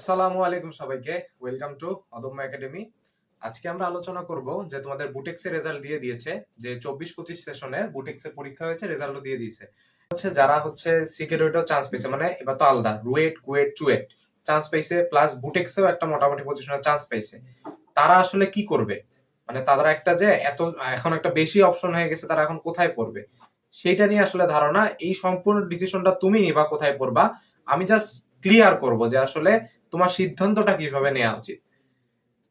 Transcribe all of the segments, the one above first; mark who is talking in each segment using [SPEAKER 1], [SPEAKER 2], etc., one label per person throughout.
[SPEAKER 1] আসসালামু আলাইকুম সবাইকে। ওয়েলকাম টু অদম্য একাডেমি আজকে আমরা আলোচনা করব যে তোমাদের বুটেক্স রেজাল্ট দিয়ে দিয়েছে, যে চব্বিশ পঁচিশ সেশনে বুটেক্স পরীক্ষা হয়েছে রেজাল্টও দিয়ে দিয়েছে। হচ্ছে যারা হচ্ছে সিকিউরিটিও চান্স পেয়েছে মানে এবার তো আলাদা, রুয়েট, কুয়েট, চুয়েট। চান্স পেয়েছে প্লাস বুটেক্সেও একটা মোটামুটি পজিশনে চান্স পেয়েছে। তারা আসলে কি করবে? মানে তারা একটা যে এত, এখন একটা বেশি অপশন হয়ে গেছে, তারা এখন কোথায় পড়বে? সেইটা নিয়ে আসলে ধারণা, এই সম্পূর্ণ ডিসিশনটা তুমি নিবা কোথায় পড়বা। আমি জাস্ট ক্লিয়ার করব যে আসলে তোমার সিদ্ধান্তটা কীভাবে নেওয়া উচিত?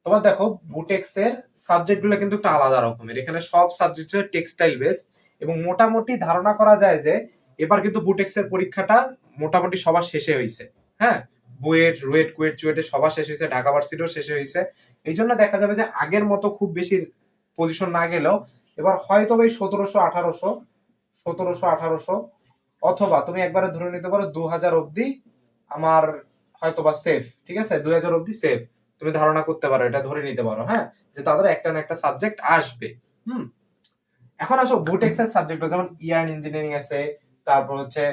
[SPEAKER 1] তোমার দেখো বুটেক্স এর সাবজেক্টগুলো কিন্তু একটু আলাদা রকমের। এখানে সব সাবজেক্ট টেক্সটাইল বেস এবং মোটামুটি ধারণা করা যায় যে এবার কিন্তু বুটেক্স এর পরীক্ষাটা মোটামুটি সবার শেষে হয়েছে হ্যাঁ? বুয়েট, রুয়েট, কুয়েট চুয়েটের সবার শেষ হয়েছে ঢাকা ভার্সিটিও শেষে হয়েছে এই জন্য দেখা যাবে যে আগের মতো খুব বেশি পজিশন না গেলেও এবার হয়তো ওই সতেরোশো, আঠারোশো সতেরোশো, আঠারোশো অথবা তুমি একবারে ধরে নিতে পারো দু হাজার অব্দি আমার হয়তো বা সেফ ঠিক আছে? দুই হাজার অব্দি সেফ তুমি ধারণা করতে পারো, এটা ধরে নিতে পারো হ্যাঁ? যে তাদের একটা না একটা সাবজেক্ট আসবে, হুম? এখন আসো বুটেক্স এর সাবজেক্ট যেমন ইয়ার্ন ইঞ্জিনিয়ারিং আছে, তারপর হচ্ছে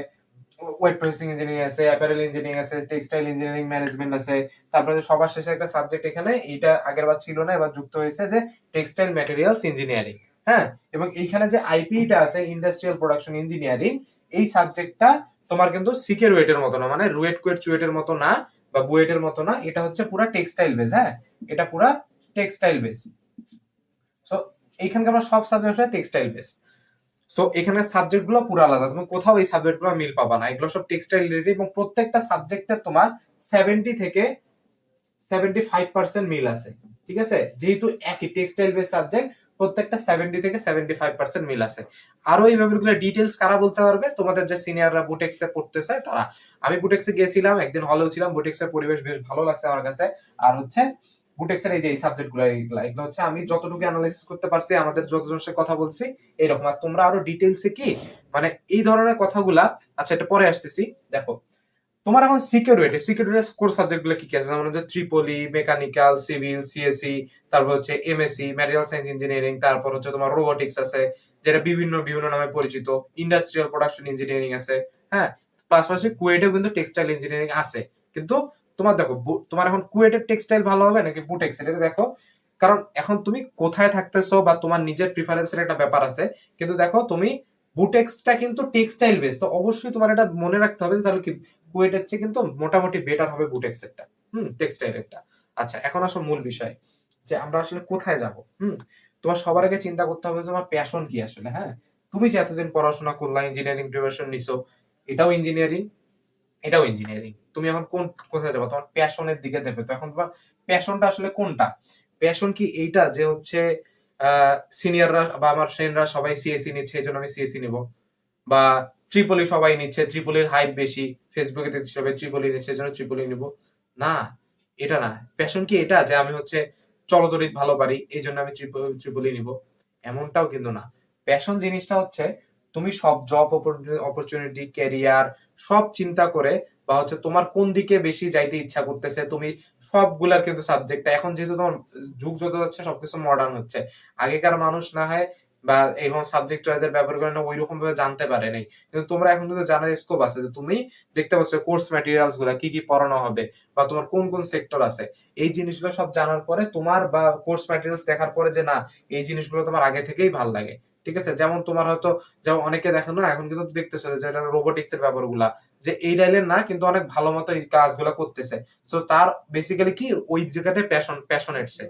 [SPEAKER 1] ওয়েট প্রসেসিং ইঞ্জিনিয়ারিং আছে অ্যাপারেল ইঞ্জিনিয়ারিং আছে টেক্সটাইল ইঞ্জিনিয়ারিং ম্যানেজমেন্ট আছে, তারপরে সবার শেষে একটা সাবজেক্ট এখানে এটা আগের বার ছিল না, এবার যুক্ত হয়েছে যে টেক্সটাইল ম্যাটেরিয়ালস ইঞ্জিনিয়ারিং হ্যাঁ? এবং এইখানে যে আইপিটা আছে ইন্ডাস্ট্রিয়াল প্রোডাকশন ইঞ্জিনিয়ারিং এই সাবজেক্টটা তোমার কিন্তু সিকের ওয়েটের মতো না মানে রুয়েট কুয়েট চুয়েটের মতো না বা বুয়েটের মতো না, এটা হচ্ছে পুরা টেক্সটাইল বেস হ্যাঁ? এটা পুরা টেক্সটাইল বেস। সো এইখানকার আমরা সব সাবজেক্ট টেক্সটাইল বেস। সো এখানে সাবজেক্টগুলো পুরো আলাদা, তুমি কোথাও এই সাবজেক্টগুলো মিল পাবা না, এগুলো সব টেক্সটাইল রিলেটেড এবং প্রত্যেকটা সাবজেক্টে তোমার সেভেন্টি থেকে সেভেন্টি ফাইভ পার্সেন্ট মিল আছে, ঠিক আছে? যেহেতু একই টেক্সটাইল বেস সাবজেক্ট প্রত্যেকটা সেভেন্টি থেকে সেভেন্টি ফাইভ পার্সেন্ট মিল আছে। আরও এই ব্যাপারগুলো ডিটেলস কারা বলতে পারবে? তোমাদের যে সিনিয়ররা বুটেক্সে পড়তেছে, তারা। আমি বুটেক্সে গিয়েছিলাম, একদিন হলেও ছিলাম বুটেক্সের পরিবেশ বেশ ভালো লাগছে আমার কাছে। আর হচ্ছে বুটেক্সের এই যে এই সাবজেক্টগুলো এগুলো হচ্ছে আমি যতটুকু অ্যানালাইসিস করতে পারছি, আমাদের যতজনের সাথে কথা বলছি, এরকম। আর তোমরা আরও ডিটেলসে কি? মানে এই ধরনের কথাগুলা আচ্ছা এটা পরে আসতেছি। দেখো তোমার এখন সিকিউরিটি সিকিউরিটি কোর সাবজেক্টগুলো কি কি আছে? যেমন হচ্ছে ট্রিপলি মেকানিক্যাল সিভিল সিএসসি তারপর হচ্ছে এমএসসি ম্যাটেরিয়াল সায়েন্স ইঞ্জিনিয়ারিং তারপর হচ্ছে তোমার রোবোটিক্স আছে, যেটা বিভিন্ন বিভিন্ন নামে পরিচিত ইন্ডাস্ট্রিয়াল প্রোডাকশন ইঞ্জিনিয়ারিং আছে হ্যাঁ? পাশাপাশি কুয়েটেও কিন্তু টেক্সটাইল ইঞ্জিনিয়ারিং আছে। কিন্তু তোমার দেখো তোমার এখন কুয়েটের টেক্সটাইল ভালো হবে নাকি বুটেক্স? এটা দেখো। কারণ এখন তুমি কোথায় থাকতেছো বা তোমার নিজের প্রিফারেন্সের একটা ব্যাপার আছে। কিন্তু দেখো, তুমি বুটেক্সটা কিন্তু টেক্সটাইল বেস তো অবশ্যই তোমার এটা মনে রাখতে হবে যে তাহলে কি কুয়েটের চেয়ে কিন্তু মোটামুটি বেটার হবে বুটেক্স এরটা। হুম টেক্সটাইলেরটা আচ্ছা এখন আসো মূল বিষয়, যে আমরা আসলে কোথায় যাব? হুম, তোমার সবার আগে চিন্তা করতে হবে তোমার প্যাশন কি আসলে হ্যাঁ? তুমি যে এতদিন পড়াশোনা করলা ইঞ্জিনিয়ারিং প্রিপারেশন নিছো, এটাও ইঞ্জিনিয়ারিং এটাও ইঞ্জিনিয়ারিং তুমি এখন কোন, কোথায় যাব? তোমার প্যাশনের দিকে দেবে তো এখন তোমার প্যাশনটা আসলে কোনটা? প্যাশন কি এইটা যে হচ্ছে সিনিয়ররা বা আমার ফ্রেন্ডরা সবাই সিএসসি নিচ্ছে, এই জন্য আমি সিএসসি নিব। বা ট্রিপলি সবাই নিচ্ছে ট্রিপলির হাইপ বেশি ফেসবুকে দেখছি সবাই ট্রিপলি নিচ্ছে জন্য ট্রিপলি নিব। না, এটা না প্যাশন কি এটা? যে আমি হচ্ছে চলতরিত ভালো পারি এই জন্য আমি ট্রিপলি নিব। এমনটাও কিন্তু না। প্যাশন জিনিসটা হচ্ছে, তুমি সব জব অপরচুনিটি ক্যারিয়ার সব চিন্তা করে বা হচ্ছে তোমার কোন দিকে বেশি যাইতে ইচ্ছা করতেছে, তুমি সবগুলার কিন্তু সাবজেক্ট এখন যেহেতু তোমার যুগ যত যাচ্ছে, সবকিছু মডার্ন হচ্ছে। আগেকার মানুষ না হয় বা এখন সাবজেক্ট ওয়াইজের ব্যাপারগুলো না ওই রকম ভাবে জানতে পারে নাই। কিন্তু তোমরা এখন কিন্তু জানার স্কোপ আছে যে তুমি দেখতে পাচ্ছ কোর্স ম্যাটেরিয়ালসগুলা কি কি পড়ানো হবে বা তোমার কোন কোন সেক্টর আছে। এই জিনিসগুলো সব জানার পরে তোমার বা কোর্স ম্যাটেরিয়ালস দেখার পরে যে না, এই জিনিসগুলো তোমার আগে থেকেই ভালো লাগে। ঠিক আছে? যেমন তোমার হয়তো, যেমন অনেকে দেখো না, এখন কিন্তু দেখতেছো যে রোবোটিক্স এর ব্যাপারগুলা, যে এই লাইনের না কিন্তু অনেক ভালো মতো এই কাজগুলো করতেছে। সো তার বেসিক্যালি কি ওই জায়গাটায় প্যাশন প্যাশনেট সে।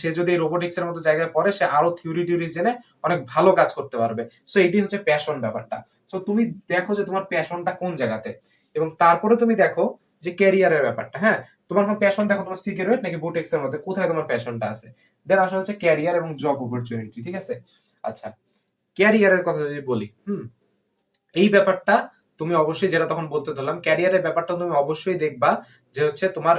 [SPEAKER 1] সে যদি রোবোটিক্স এর মতো জায়গায় পড়ে, সে আরও থিওরি টিউরি জেনে অনেক ভালো কাজ করতে পারবে। সো এটি হচ্ছে প্যাশন ব্যাপারটা। সো তুমি দেখো যে তোমার প্যাশনটা কোন জায়গাতে? এবং তারপরে তুমি দেখো যে ক্যারিয়ারের ব্যাপারটা হ্যাঁ? তোমার এখন প্যাশন দেখো, তোমার সিকিউরিট নাকি বুটেক্স এর মধ্যে, কোথায় তোমার প্যাশনটা আছে? দেন আসলে হচ্ছে ক্যারিয়ার এবং জব অপরচুনিটি ঠিক আছে? আচ্ছা ক্যারিয়ারের কথা যদি বলি, হুম? এই ব্যাপারটা তুমি অবশ্যই, যেটা তখন বলতে ধরলাম ক্যারিয়ারের ব্যাপারটা তুমি অবশ্যই দেখবা যে হচ্ছে তোমার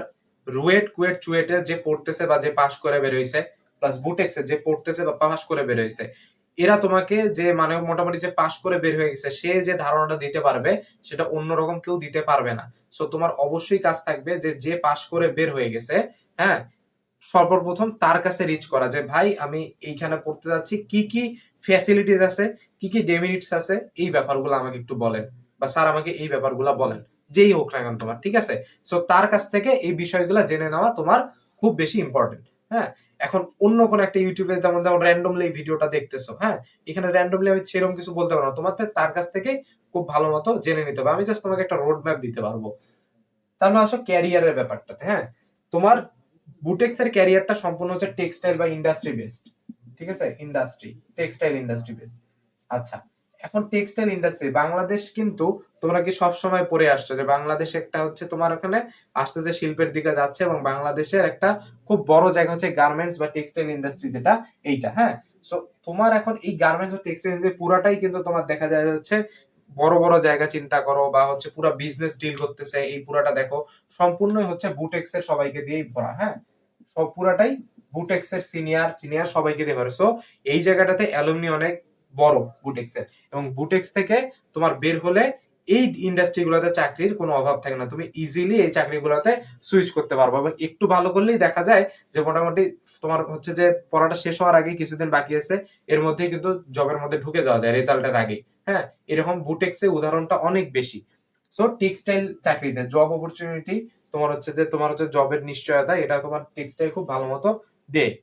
[SPEAKER 1] রুয়েট, কুয়েট, চুয়েটে যে পড়তেছে বা যে পাশ করে বের হয়েছে প্লাস বুটেক্সে যে পড়তেছে বা পাশ করে বের হয়েছে এরা তোমাকে যে মানে মোটামুটি যে পাশ করে বের হয়ে গেছে, সে যে ধারণাটা দিতে পারবে, সেটা অন্যরকম কেউ দিতে পারবে না। সো তোমার অবশ্যই কাজ থাকবে যে যে পাশ করে বের হয়ে গেছে হ্যাঁ সর্বপ্রথম তার কাছে রিচ করা যে, ভাই, আমি এইখানে পড়তে যাচ্ছি, কি কি ফ্যাসিলিটিস আছে, কি কি ডেমেরিটস আছে, এই ব্যাপারগুলো আমাকে একটু বলেন। বা, স্যার, আমাকে এই ব্যাপারগুলো বলেন। যেই হোক না কেন তোমার, ঠিক আছে? সো তার কাছ থেকে এই বিষয়গুলো জেনে নেওয়া তোমার খুব বেশি ইম্পর্টেন্ট হ্যাঁ? এখন অন্য কোন একটা ইউটিউবে যেমন যেমন র্যান্ডমলি ভিডিওটা দেখতেছো হ্যাঁ? এখানে র্যান্ডমলি আমি সেরকম কিছু বলতে পারব না। তার কাছ থেকে খুব ভালো মতো জেনে নিতে হবে। আমি জাস্ট তোমাকে একটা রোড ম্যাপ দিতে পারব। তাহলে আসো ক্যারিয়ারের ব্যাপারটাতে হ্যাঁ? তোমার বুটেক্স এর ক্যারিয়ারটা সম্পূর্ণ হচ্ছে টেক্সটাইল বা ইন্ডাস্ট্রি বেসড ঠিক আছে? ইন্ডাস্ট্রি টেক্সটাইল ইন্ডাস্ট্রি বেসড আচ্ছা এখন টেক্সটাইল ইন্ডাস্ট্রি বাংলাদেশ কিন্তু তোমরা কি সব সময় পড়ে আসছো যে বাংলাদেশ একটা হচ্ছে তোমার ওখানে আস্তে আস্তে শিল্পের দিকে যাচ্ছে এবং বাংলাদেশের একটা খুব বড় জায়গা হচ্ছে গার্মেন্টস বা টেক্সটাইল ইন্ডাস্ট্রি যেটা, এইটা হ্যাঁ? সো তোমার এখন এই গার্মেন্টস বা টেক্সটাইল ইন্ডাস্ট্রি পুরাটাই কিন্তু তোমার দেখা যায় যাচ্ছে বড় বড় জায়গা চিন্তা করো বা হচ্ছে পুরো বিজনেস ডিল করতেছে, এই পুরাটা দেখো, সম্পূর্ণই হচ্ছে বুটেক্স এর সবাইকে দিয়েই ভরা হ্যাঁ? সব পুরাটাই বুটেক্স এর সিনিয়র সিনিয়র সবাইকে দিয়ে ভরা। সো এই জায়গাটাতে অ্যালুমিনি অনেক বড় বুটেক্স এর এবং বুটেক্স থেকে তোমার বের হলে এই ইন্ডাস্ট্রিগুলোতে চাকরির কোনো অভাব থাকে না। তুমি ইজিলি এই চাকরিগুলোতে সুইচ করতে পারব এবং একটু ভালো করলেই দেখা যায় যে মোটামুটি তোমার হচ্ছে যে পড়াটা শেষ হওয়ার আগে কিছুদিন বাকি আছে, এর মধ্যেই কিন্তু জবের মধ্যে ঢুকে যাওয়া যায় রেজাল্টের আগে। হ্যাঁ এরকম বুটেক্সে উদাহরণটা অনেক বেশি। সো টেক্সটাইল চাকরিতে জব অপরচুনিটি তোমার হচ্ছে যে তোমার হচ্ছে জবের নিশ্চয়তা, এটা তোমার টেক্সটাইল খুব ভালো মতো দেয়।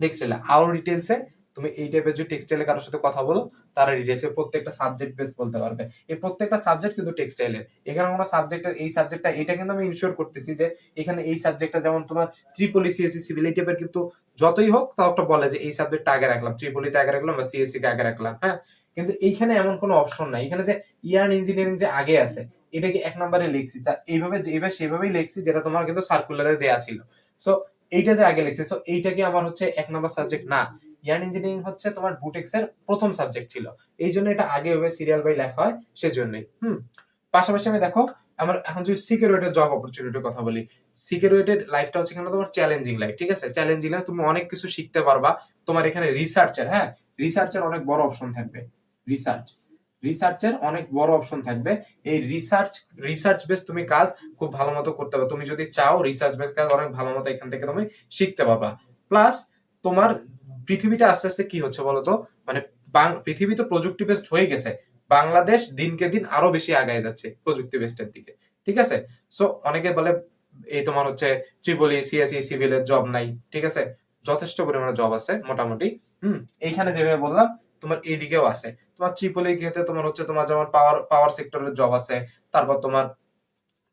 [SPEAKER 1] টেক্সটাইল আরও ডিটেলসে তুমি এই টাইপের যে টেক্সটাইলে কারোর সাথে কথা বলো, তারা ডিটেলসে প্রত্যেকটা সাবজেক্ট বেস বলতে পারবে। এই প্রত্যেকটা সাবজেক্ট কিন্তু টেক্সটাইলের এখানে কোনো সাবজেক্টের এই সাবজেক্টটা এটা কিন্তু আমি ইনশিওর করতেছি যে, এখানে এই সাবজেক্টটা যেমন তোমার ত্রিপলি সিএসসি সিভিল এই টাইপের কিন্তু যতই হোক, তাও একটা বলে যে, এই সাবজেক্টটা আগে রাখলাম। ত্রিপলিতে আগে রাখলাম বা সিএসসি কে আগে রাখলাম হ্যাঁ? কিন্তু এইখানে এমন কোনো অপশন নাই। এখানে যে ইয়ার ইঞ্জিনিয়ারিং যে আগে আছে, এটা কি এক নম্বরে লিখছি? তা এইভাবে এইভাবে সেভাবেই লিখছি যেটা তোমার কিন্তু সার্কুলারে দেয়া ছিল। সো এইটা যে আগে লিখছি সো এইটা কি আমার হচ্ছে এক নম্বর সাবজেক্ট না। ইয়ার্ন ইঞ্জিনিয়ারিং হচ্ছে তোমার বুটেক্স এর প্রথম সাবজেক্ট ছিল। এই জন্য এটা আগে ওভাবে সিরিয়াল বাই লেখা হয়, সেজন্যই। হুম? পাশাপাশি আমি দেখো, আমার এখন যদি সিকিউরিটির জব অপরচুনিটির কথা বলি সিকিউরিটির লাইফটা হচ্ছে এখানে তোমার চ্যালেঞ্জিং লাইফ ঠিক আছে? চ্যালেঞ্জিং লাইফ তুমি অনেক কিছু শিখতে পারবা। তোমার এখানে রিসার্চের হ্যাঁ? রিসার্চের অনেক বড় অপশন থাকবে। রিসার্চ রিসার্চের অনেক বড় অপশন থাকবে। এই রিসার্চ রিসার্চ বেস তুমি কাজ খুব ভালো মতো করতে পারো। তুমি যদি চাও রিসার্চ বেস কাজ অনেক ভালো মতো এখান থেকে তুমি শিখতে পারবা। প্লাস তোমার পৃথিবীটা আস্তে আস্তে কি হচ্ছে বলতো? মানে পৃথিবী তো প্রযুক্তি বেস্ট হয়ে গেছে। বাংলাদেশ দিনকে দিন আরও বেশি আগায় যাচ্ছে প্রযুক্তি বেসডের দিকে। ঠিক আছে? সো অনেকে বলে, এই তোমার হচ্ছে ত্রিপলি সিএসি সিভিলের জব নাই। ঠিক আছে? যথেষ্ট পরিমাণে জব আছে, মোটামুটি। হুম? এইখানে যেভাবে বললাম, তোমার এইদিকেও আছে। তোমার ত্রিপলি ক্ষেত্রে তোমার হচ্ছে তোমার যেমন পাওয়ার পাওয়ার সেক্টরের জব আছে, তারপর তোমার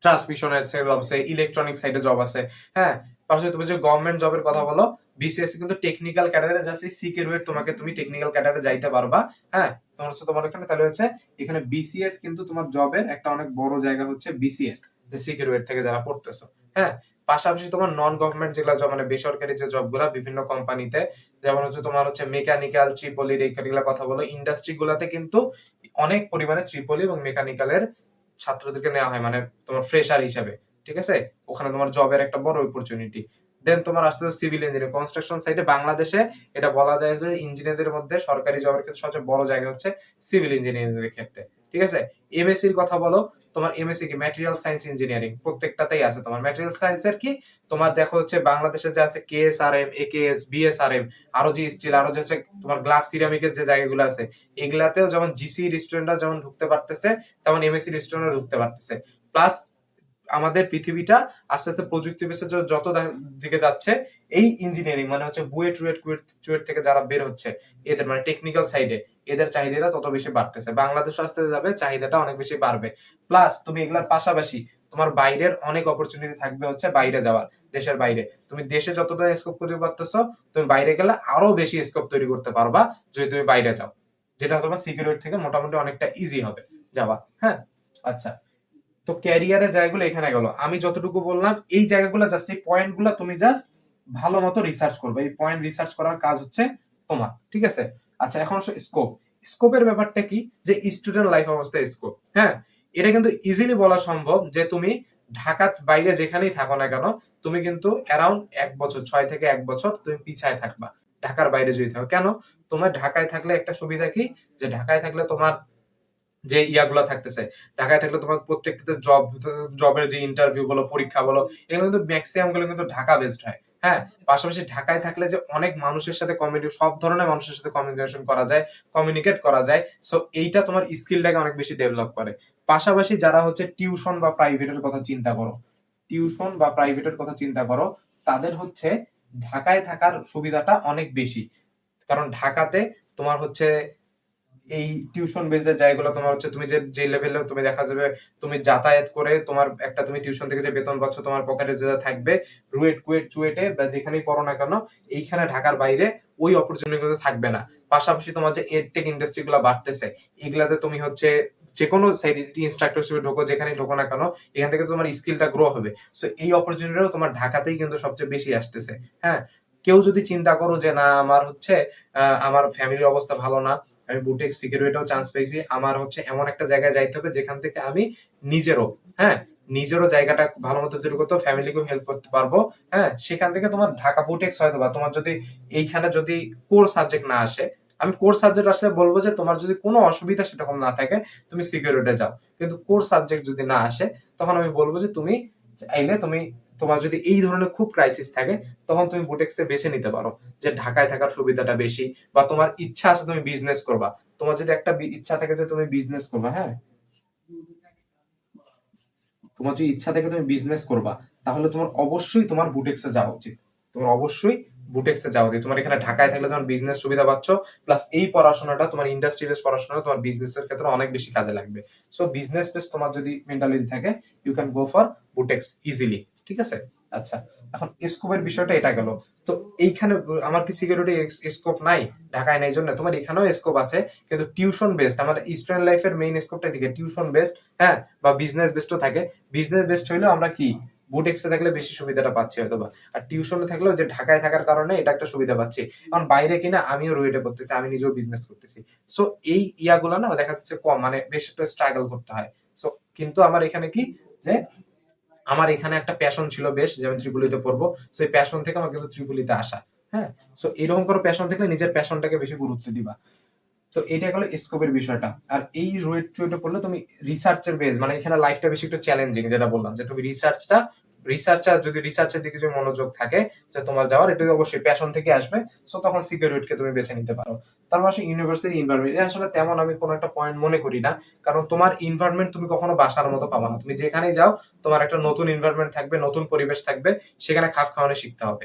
[SPEAKER 1] ট্রান্সমিশনের জব আছে ইলেকট্রনিক সাইডে জব আছে হ্যাঁ? পাশাপাশি তুমি যে গভর্নমেন্ট জবের কথা বলো বিসিএস কিন্তু টেকনিক্যাল ক্যাডারে জাস্ট সিকিউরিটি তোমাকে তুমি টেকনিক্যাল ক্যাডারে যাইতে পারবা হ্যাঁ? তোমার হচ্ছে তোমার এখানে তাহলে হচ্ছে এখানে বিসিএস কিন্তু তোমার জবের একটা অনেক বড় জায়গা হচ্ছে বিসিএস যে সিকিউরিটি থেকে যারা পড়তেছো হ্যাঁ? পাশাপাশি তোমার নন গভর্নমেন্ট যেগুলো জব মানে বেসরকারি যে জবগুলো বিভিন্ন কোম্পানিতে যেমন হচ্ছে তোমার হচ্ছে মেকানিক্যাল ট্রিপলির এইগুলা কথা বলো ইন্ডাস্ট্রি গুলাতে কিন্তু অনেক পরিমাণে ট্রিপলি এবং মেকানিক্যালের ছাত্রদেরকে নেওয়া হয় মানে তোমার ফ্রেশার হিসাবে। ঠিক আছে? ওখানে তোমার জবের একটা বড় অপরচুনিটি দেন তোমার আসতে সিভিল ইঞ্জিনিয়ার কনস্ট্রাকশন সাইডে বাংলাদেশে এটা বলা যায় যে ইঞ্জিনিয়ারদের মধ্যে সরকারি জবের ক্ষেত্রে সবচেয়ে বড় জায়গা হচ্ছে সিভিল ইঞ্জিনিয়ারিং এর ক্ষেত্রে, ঠিক আছে? এমএসসি এর কথা বলো, তোমার এমএসসি কি? ম্যাটেরিয়াল সায়েন্স ইঞ্জিনিয়ারিং প্রত্যেকটাতেই আছে তোমার। ম্যাটেরিয়াল সায়েন্সের কি? তোমার দেখো হচ্ছে বাংলাদেশে যে আছে কেএসআরএম একেএস বিএসআরএম আরও যে স্টিল আরও যে হচ্ছে তোমার গ্লাস সিরামিকের যে জায়গাগুলো আছে, এগুলাতেও যেমন জিসি রেস্টুরেন্টরা যেমন ঢুকতে পারতেছে, তেমন এমএসসি রেস্টুরেন্টরা ঢুকতে পারতেছে। প্লাস আমাদের পৃথিবীটা আস্তে আস্তে প্রযুক্তি বেসে যত দিকে যাচ্ছে, এই ইঞ্জিনিয়ারিং মানে হচ্ছে বুয়েট, রুয়েট, কুয়েট, চুয়েট থেকে যারা বের হচ্ছে, এদের মানে টেকনিক্যাল সাইডে এদের চাহিদাটা তত বেশি বাড়তেছে। বাংলাদেশ আস্তে যাবে, চাহিদাটা অনেক বেশি বাড়বে। প্লাস তুমি এগুলার পাশাপাশি তোমার বাইরের অনেক অপরচুনিটি থাকবে হচ্ছে বাইরে যাওয়ার, দেশের বাইরে। তুমি দেশে যতটা স্কোপ করতে পারতেছো, তুমি বাইরে গেলে আরও বেশি স্কোপ তৈরি করতে পারবা, যদি তুমি বাইরে যাও। যেটা তোমার সিকিউরিটি থেকে মোটামুটি অনেকটা ইজি হবে যাওয়া। হ্যাঁ? আচ্ছা। তো ক্যারিয়ারের জায়গাগুলো এখানে গেল। আমি যতটুকু বললাম, এই জায়গাগুলো জাস্ট এই পয়েন্টগুলো তুমি জাস্ট ভালো মতো রিসার্চ করবে। এই পয়েন্ট রিসার্চ করার কাজ হচ্ছে তোমার, ঠিক আছে? আচ্ছা এখন স্কোপ স্কোপের ব্যাপারটা কি? যে স্টুডেন্ট লাইফ অবস্থায় স্কোপ হ্যাঁ? এটা কিন্তু ইজিলি বলা সম্ভব যে তুমি ঢাকার বাইরে যেখানেই থাকো না কেন, তুমি কিন্তু অ্যারাউন্ড এক বছর, ছয় থেকে এক বছর তুমি পিছায় থাকবা। ঢাকার বাইরে যদি থাকো। কেন? তোমার ঢাকায় থাকলে একটা সুবিধা কি? যে ঢাকায় থাকলে তোমার যে ইয়াগুলো থাকতেছে। ঢাকায় থাকলে তোমার প্রত্যেকটা জব জবের যে ইন্টারভিউ বলো, পরীক্ষা বলো, এগুলো কিন্তু ম্যাক্সিমামগুলো কিন্তু ঢাকা বেসড হয়। হ্যাঁ? পাশাপাশি ঢাকায় থাকলে যে অনেক মানুষের সাথে কমিউনি সব ধরনের মানুষের সাথে কমিউনিকেশন করা যায় কমিউনিকেট করা যায় সো এইটা তোমার স্কিলটাকে অনেক বেশি ডেভেলপ করে। পাশাপাশি যারা হচ্ছে টিউশন বা প্রাইভেটের কথা চিন্তা করো টিউশন বা প্রাইভেটের কথা চিন্তা করো, তাদের হচ্ছে ঢাকায় থাকার সুবিধাটা অনেক বেশি। কারণ ঢাকাতে তোমার হচ্ছে এই টিউশন বেসড জায়গাগুলো তোমার হচ্ছে তুমি যে যে লেভেলে তুমি দেখা যাবে, তুমি যাতায়াত করে তোমার একটা তুমি টিউশন থেকে যে বেতন পাচ্ছ তোমার পকেটে যেটা থাকবে, রুয়েট, কুয়েট, চুয়েটে বা যেখানেই পড়ো না কেন, এইখানে ঢাকার বাইরে ওই অপরচুনিটি থাকবে না। পাশাপাশি তোমার যে এডটেক ইন্ডাস্ট্রি গুলো বাড়তেছে, এগুলাতে তুমি হচ্ছে যে কোনো ইনস্ট্রাক্টর হিসেবে ঢোকো যেখানে ঢোকো না কেন, এখান থেকে তোমার স্কিলটা গ্রো হবে। সো এই অপরচুনিটিও তোমার ঢাকাতেই কিন্তু সবচেয়ে বেশি আসতেছে হ্যাঁ? কেউ যদি চিন্তা করো যে না, আমার হচ্ছে আমার ফ্যামিলির অবস্থা ভালো না আমি বুটেক সিকিউরিটিও চান্স পেয়েছি। আমার হচ্ছে এমন একটা জায়গায় যাইতে হবে যেখান থেকে আমি নিজেরও হ্যাঁ নিজেরও জায়গাটা ভালো মতো তৈরি করতে ফ্যামিলিকেও হেল্প করতে পারব হ্যাঁ সেখান থেকে তোমার ঢাকা বুটেক্স হয়তো বা তোমার যদি এইখানে যদি কোর সাবজেক্ট না আসে, আমি কোর সাবজেক্ট আসলে বলব যে তোমার যদি কোনো অসুবিধা সেরকম না থাকে, তুমি সিকিউরিটি যাও। কিন্তু কোর সাবজেক্ট যদি না আসে, তখন আমি বলব যে তুমি চাইলে তুমি তোমার যদি এই ধরনের খুব ক্রাইসিস থাকে, তখন তুমি বুটেক্সে বেছে নিতে পারো যে ঢাকায় থাকার সুবিধাটা বেশি বা তোমার ইচ্ছা আছে তুমি বিজনেস করবা। তোমার যদি একটা ইচ্ছা থাকে যে তুমি বিজনেস করবা হ্যাঁ? তোমার যদি ইচ্ছা থাকে তুমি বিজনেস করবা, তাহলে তোমার অবশ্যই তোমার বুটেক্সে যাওয়া উচিত। তোমার অবশ্যই বুটেক্সে যাওয়া উচিত। তোমার এখানে ঢাকায় থাকলে তোমার বিজনেস সুবিধা পাচ্ছ প্লাস এই পড়াশোনাটা, তোমার ইন্ডাস্ট্রি বেস পড়াশোনা তোমার বিজনেসের ক্ষেত্রে অনেক বেশি কাজে লাগবে। সো বিজনেস বেস তোমার যদি মেন্টালিটি থাকে you can go for BUTEX easily ঠিক আছে? আচ্ছা এখন স্কোপের বিষয়টা এটা গেল। তো এইখানে আমার কি সিকিউরিটি স্কোপ নাই? ঢাকায় নাই জন্য। তোমার এখানেও স্কোপ আছে, কিন্তু টিউশন বেসড আমার স্টুডেন্ট লাইফের মেইন স্কোপটা দিকে টিউশন বেসড হ্যাঁ বা বিজনেস বেসডও থাকে। বিজনেস বেসড হইলেও আমরা কি? থাকলে বেশি সুবিধাটা পাচ্ছি হয়তো বা আর টিউশনে থাকলেও যে ঢাকায় থাকার কারণে এটা একটা সুবিধা পাচ্ছি। কারণ বাইরে কিনা আমিও রুয়েটে করতেছি আমি নিজেও বিজনেস করতেছি। সো এই ইয়াগুলো না দেখা যাচ্ছে কম মানে বেশ একটু স্ট্রাগল করতে হয়। সো কিন্তু আমার এখানে কি? যে আমার এখানে একটা প্যাশন ছিল বেশ, যে আমি ত্রিপুলিতে পড়ব। সেই প্যাশন থেকে আমার কিন্তু ত্রিপুলিতে আসা। হ্যাঁ? সো এরকম করে প্যাশন থাকলে নিজের প্যাশনটাকে বেশি গুরুত্ব দিবা। তো এটা হলো স্কোপের বিষয়টা। আর এই রোয়েট টুয়েটে পড়লে তুমি রিসার্চের বেস মানে এখানে লাইফটা বেশি একটু চ্যালেঞ্জিং যেটা বললাম, যে তুমি রিসার্চটা রিসার্চার যদি রিসার্চের দিকে যদি মনোযোগ থাকে যে তোমার যাওয়ার এটা অবশ্যই প্যাশন থেকে আসবে। সো তখন সিকিউরিটিকে তুমি বেছে নিতে পারো। তার পাশে ইউনিভার্সিটি ইনভারমেন্ট এটা আসলে তেমন আমি কোনো একটা পয়েন্ট মনে করি না। কারণ তোমার ইনভারমেন্ট তুমি কখনো বাসার মতো পাবা না। তুমি যেখানেই যাও, তোমার একটা নতুন ইনভারমেন্ট থাকবে, নতুন পরিবেশ থাকবে, সেখানে খাপ খাওয়ানো শিখতে হবে।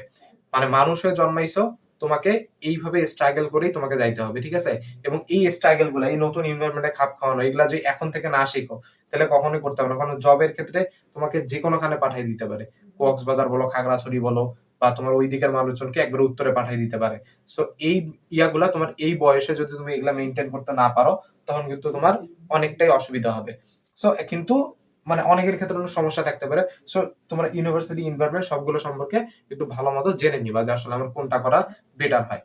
[SPEAKER 1] মানে মানুষ হয়ে জন্মাইছো তোমাকে এইভাবে স্ট্রাগল করেই তোমাকে যাইতে হবে, ঠিক আছে? এবং এই স্ট্রাগলগুলো, এই নতুন ইনভারমেন্টে খাপ খাওয়ানো, এগুলা যদি এখন থেকে না শিখো, তাহলে কখনোই করতে হবে না। কারণ জবের ক্ষেত্রে তোমাকে যে কোনোখানে পাঠিয়ে দিতে পারে। কক্সবাজার বলো, খাগড়াছড়ি বলো, বা তোমার ওই দিকের মানুষজনকে একবার উত্তরে পাঠিয়ে দিতে পারে। সো এই ইয়াগুলা তোমার এই বয়সে যদি তুমি এগুলা মেনটেন করতে না পারো, তখন কিন্তু তোমার অনেকটাই অসুবিধা হবে। সো কিন্তু মানে অনেকের ক্ষেত্রে অনেক সমস্যা থাকতে পারে। সো তোমার ইউনিভার্সিটি ইনভারমেন্ট সবগুলো সম্পর্কে একটু ভালো মতো জেনে নিবা যে আসলে আমার কোনটা করা বেটার হয়।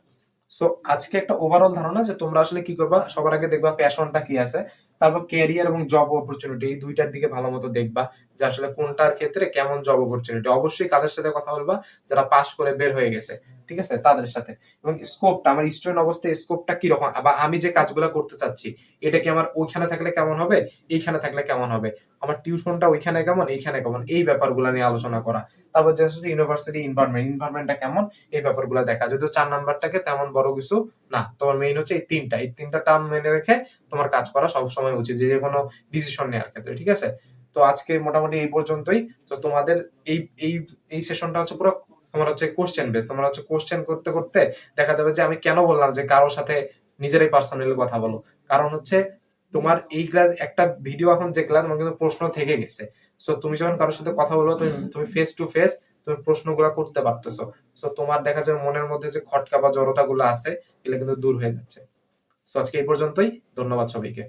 [SPEAKER 1] সো আজকে একটা ওভারঅল ধারণা যে তোমরা আসলে কি করবা, সবার আগে দেখবা প্যাশনটা কি আছে, তারপর ক্যারিয়ার এবং জব অপরচুনিটি এই দুইটার দিকে ভালো মতো দেখবা যে আসলে কোনটার ক্ষেত্রে কেমন জব অপরচুনিটি অবশ্যই কাদের সাথে কথা বলবা, যারা পাশ করে বের হয়ে গেছে। ঠিক আছে, তাদের সাথে। এবং স্কোপটা আমার স্টুডেন্ট অবস্থায় স্কোপটা কি রকম বা আমি যে কাজগুলো করতে চাচ্ছি, এটা কি আমার ওইখানে থাকলে কেমন হবে, এইখানে থাকলে কেমন হবে? আমার টিউশনটা ওইখানে কেমন, এইখানে কেমন? এই ব্যাপারগুলো নিয়ে আলোচনা করা। তারপর যে ইউনিভার্সিটি ইনভারমেন্ট ইনভারমেন্টটা কেমন, এই ব্যাপারগুলো দেখা। যদিও চার নাম্বারটাকে তেমন বড় কিছু না, তোমার মেইন হচ্ছে এই তিনটা। এই তিনটা টার্ম মেনে রেখে তোমার কাজ করা সবসময় উচিত, যে কোনো ডিসিশন নেওয়ার ক্ষেত্রে, ঠিক আছে? তো আজকে মোটামুটি এই পর্যন্তই। তো তোমাদের এই এই এই সেশনটা হচ্ছে পুরো তোমার হচ্ছে কোশ্চেন বেস তোমার হচ্ছে কোশ্চেন করতে করতে দেখা যাবে যে আমি কেন বললাম যে কারোর সাথে নিজেরাই পার্সোনালি কথা বলো। কারণ হচ্ছে তোমার এইগুলা একটা ভিডিও এখন যেগুলা তোমার কিন্তু প্রশ্ন থেকে গেছে। সো তুমি যখন কারোর সাথে কথা বলব তুমি তুমি ফেস টু ফেস তুমি প্রশ্নগুলো করতে পারতেছো। সো তোমার দেখা যাবে মনের মধ্যে যে খটকা বা জড়তা গুলো আছে এগুলো কিন্তু দূর হয়ে যাচ্ছে। সো আজকে এই পর্যন্তই। ধন্যবাদ সবাইকে।